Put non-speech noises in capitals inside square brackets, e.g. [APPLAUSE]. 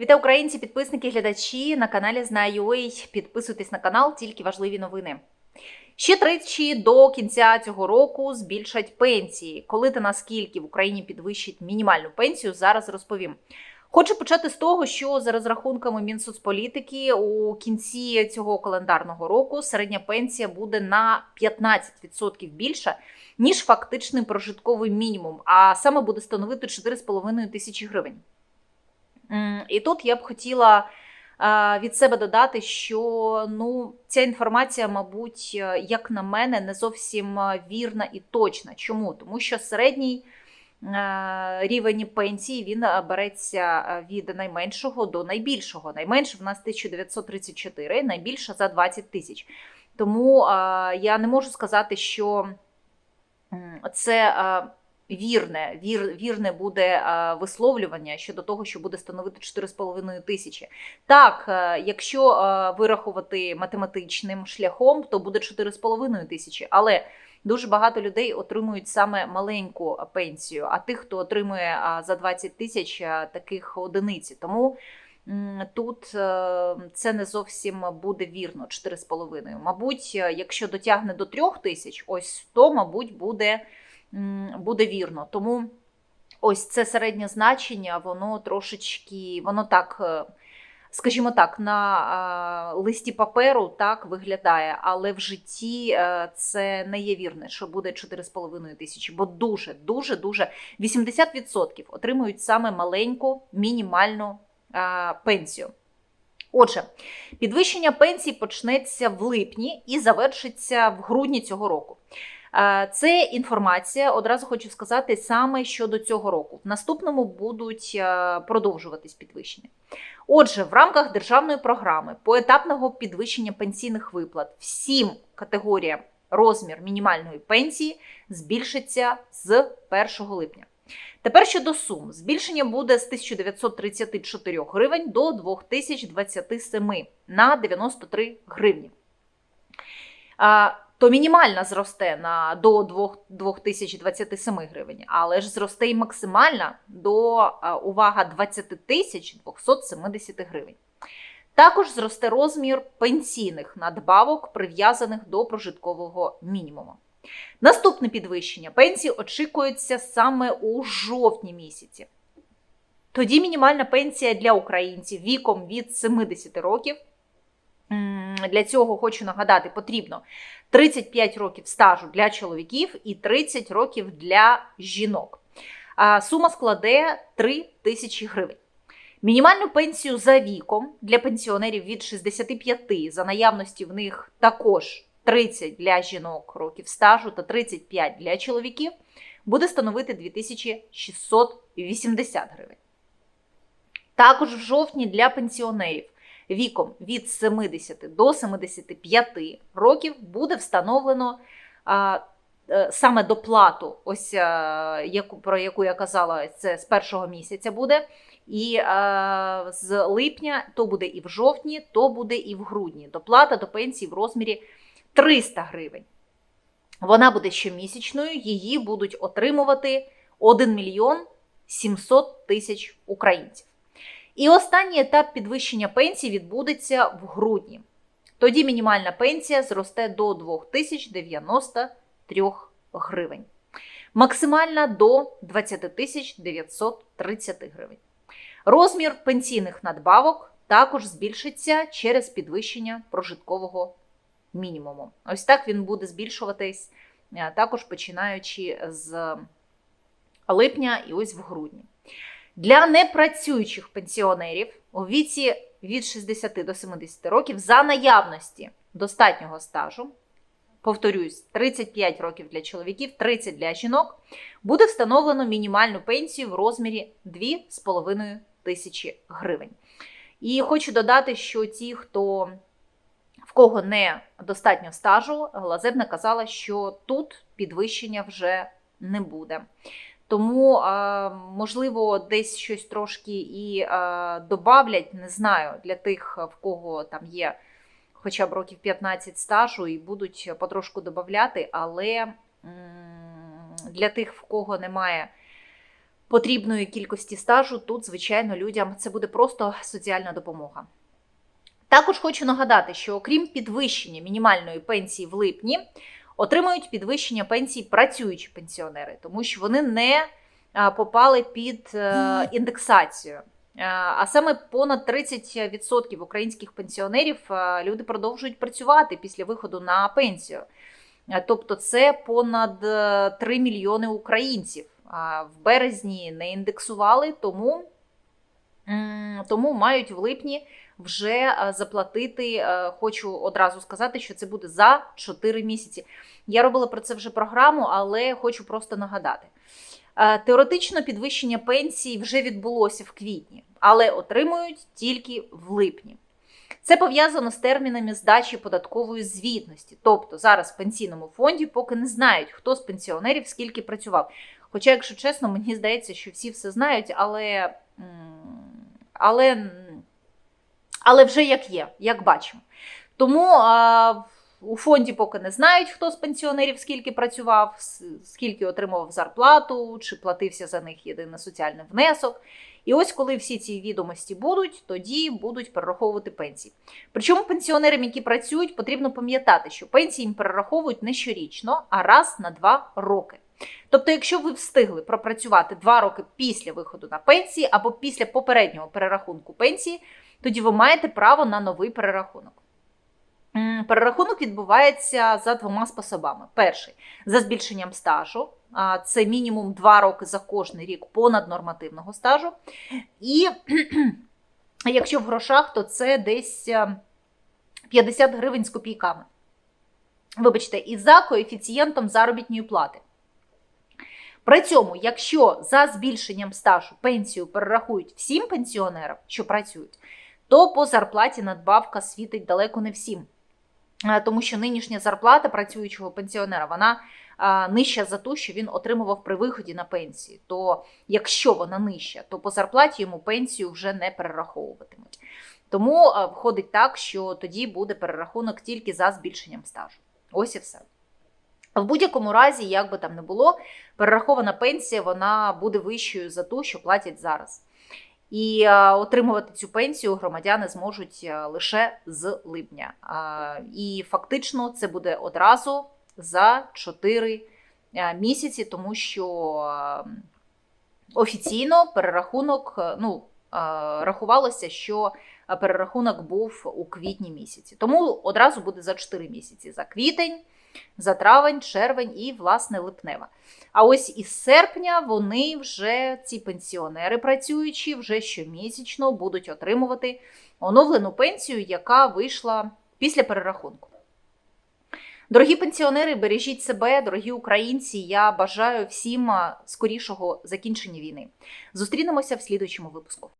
Вітаю українці, підписники, глядачі на каналі Знаю.ua. Підписуйтесь на канал, тільки важливі новини. Ще тричі до кінця цього року збільшать пенсії. Коли та наскільки в Україні підвищать мінімальну пенсію, зараз розповім. Хочу почати з того, що за розрахунками Мінсоцполітики у кінці цього календарного року середня пенсія буде на 15% більша, ніж фактичний прожитковий мінімум, а саме буде становити 4,5 тисячі гривень. І тут я б хотіла від себе додати, що ну, ця інформація, мабуть, е, як на мене, не зовсім е, вірна і точна. Чому? Тому що середній е, рівень пенсії він береться від найменшого до найбільшого. Найменше в нас 1934, найбільше за 20 тисяч. Тому я не можу сказати, що це. Вірне, вір, вірне буде висловлювання щодо того, що буде становити 4,5 тисячі. Так, е, якщо е, вирахувати математичним шляхом, то буде 4,5 тисячі, але дуже багато людей отримують саме маленьку пенсію, а тих, хто отримує за 20 тисяч, е, таких одиниці. Тому тут це не зовсім буде вірно 4,5. Мабуть, якщо дотягне до 3 тисяч, ось то, мабуть, буде буде вірно. Тому ось це середнє значення, воно трошечки, воно так, е, скажімо так, на е, листі паперу так виглядає, але в житті е, це не є вірне, що буде 4,5 тисячі, бо дуже, дуже, дуже 80% отримують саме маленьку мінімальну пенсію. Отже, підвищення пенсій почнеться в липні і завершиться в грудні цього року. Е, Це інформація, одразу хочу сказати, саме щодо цього року. В наступному будуть е, продовжуватись підвищення. Отже, в рамках державної програми поетапного підвищення пенсійних виплат всім категоріям розмір мінімальної пенсії збільшиться з 1 липня. Тепер щодо сум, збільшення буде з 1934 гривень до 2027 на 93 гривні. То мінімальна зросте на до 2 2027 гривень, але ж зросте і максимальна до а, увага 20 тисяч 270 гривень. Також зросте розмір пенсійних надбавок, прив'язаних до прожиткового мінімуму. Наступне підвищення пенсії очікується саме у жовтні місяці. Тоді мінімальна пенсія для українців віком від 70 років. Для цього хочу нагадати, потрібно 35 років стажу для чоловіків і 30 років для жінок. Сума складе 3 тисячі гривень. Мінімальну пенсію за віком для пенсіонерів від 65 за наявності в них також 30 для жінок років стажу та 35 для чоловіків буде становити 2680 гривень. Також в жовтні для пенсіонерів віком від 70 до 75 років буде встановлено е, саме доплату, ось а, яку, про яку я казала, це з першого місяця буде. І а, з липня то буде і в жовтні, то буде і в грудні. Доплата до пенсії в розмірі 300 гривень. Вона буде щомісячною, її будуть отримувати 1 мільйон 700 тисяч українців. І останній етап підвищення пенсії відбудеться в грудні. Тоді мінімальна пенсія зросте до 2093 гривень. Максимальна до 20 930 гривень. Розмір пенсійних надбавок також збільшиться через підвищення прожиткового мінімуму. Ось так він буде збільшуватись е, також починаючи з липня і ось в грудні. Для непрацюючих пенсіонерів у віці від 60 до 70 років за наявності достатнього стажу, повторюсь, 35 років для чоловіків, 30 для жінок, буде встановлено мінімальну пенсію в розмірі 2,5 тисячі гривень. І хочу додати, що ті, хто в кого не достатньо стажу, Лазебна казала, що тут підвищення вже не буде. Тому, можливо, десь щось трошки і добавлять, не знаю, для тих, в кого там є хоча б років 15 стажу, і будуть потрошку додавати, але для тих, в кого немає потрібної кількості стажу, тут, звичайно, людям це буде просто соціальна допомога. Також хочу нагадати, що окрім підвищення мінімальної пенсії в липні, отримують підвищення пенсій працюючі пенсіонери, тому що вони не попали під е, індексацію. Е, А саме понад 30% українських пенсіонерів е, люди продовжують працювати після виходу на пенсію. Тобто це понад е, 3 мільйони українців. В березні не індексували, тому, тому мають в липні вже е, заплатити. е, Хочу одразу сказати, що це буде за 4 місяці. Я робила про це вже програму, але хочу просто нагадати. Е, Теоретично підвищення пенсій вже відбулося в квітні, але отримують тільки в липні. Це пов'язано з термінами здачі податкової звітності. Тобто зараз в пенсійному фонді поки не знають, хто з пенсіонерів скільки працював. Хоча, якщо чесно, мені здається, що всі все знають, але, але, але вже як є, як бачимо. Тому а, у фонді поки не знають, хто з пенсіонерів скільки працював, скільки отримував зарплату, чи платився за них єдиний соціальний внесок. І ось коли всі ці відомості будуть, тоді будуть перераховувати пенсії. Причому пенсіонерам, які працюють, потрібно пам'ятати, що пенсії їм перераховують не щорічно, а раз на два роки. Тобто, якщо ви встигли пропрацювати два роки після виходу на пенсії або після попереднього перерахунку пенсії, тоді ви маєте право на новий перерахунок. Перерахунок відбувається за двома способами: перший за збільшенням стажу, це мінімум 2 роки за кожний рік понад нормативного стажу. І [CLEARS THROAT] якщо в грошах, то це десь е, 50 гривень з копійками. Вибачте, і за коефіцієнтом заробітної плати. При цьому, якщо за збільшенням стажу пенсію перерахують всім пенсіонерам, що працюють, то по зарплаті надбавка світить далеко не всім. Е, Тому що нинішня зарплата працюючого пенсіонера вона нижча за ту, що він отримував при виході на пенсію. То якщо вона нижча, то по зарплаті йому пенсію вже не перераховуватимуть. Тому а, виходить так, що тоді буде перерахунок тільки за збільшенням стажу. Ось і все. В будь-якому разі, як би там не було, перерахована пенсія вона буде вищою за ту, що платять зараз. І е, отримувати цю пенсію громадяни зможуть е, лише з липня. І фактично це буде одразу за 4 е, місяці, тому що е, офіційно перерахунок ну, рахувалося, що перерахунок був у квітні місяці. Тому одразу буде за 4 місяці: за квітень, за травень, червень і, власне, липнева. А ось із серпня вони вже, ці пенсіонери працюючі, вже щомісячно будуть отримувати оновлену пенсію, яка вийшла після перерахунку. Дорогі пенсіонери, бережіть себе, дорогі українці. Я бажаю всім скорішого закінчення війни. Зустрінемося в слідуючому випуску.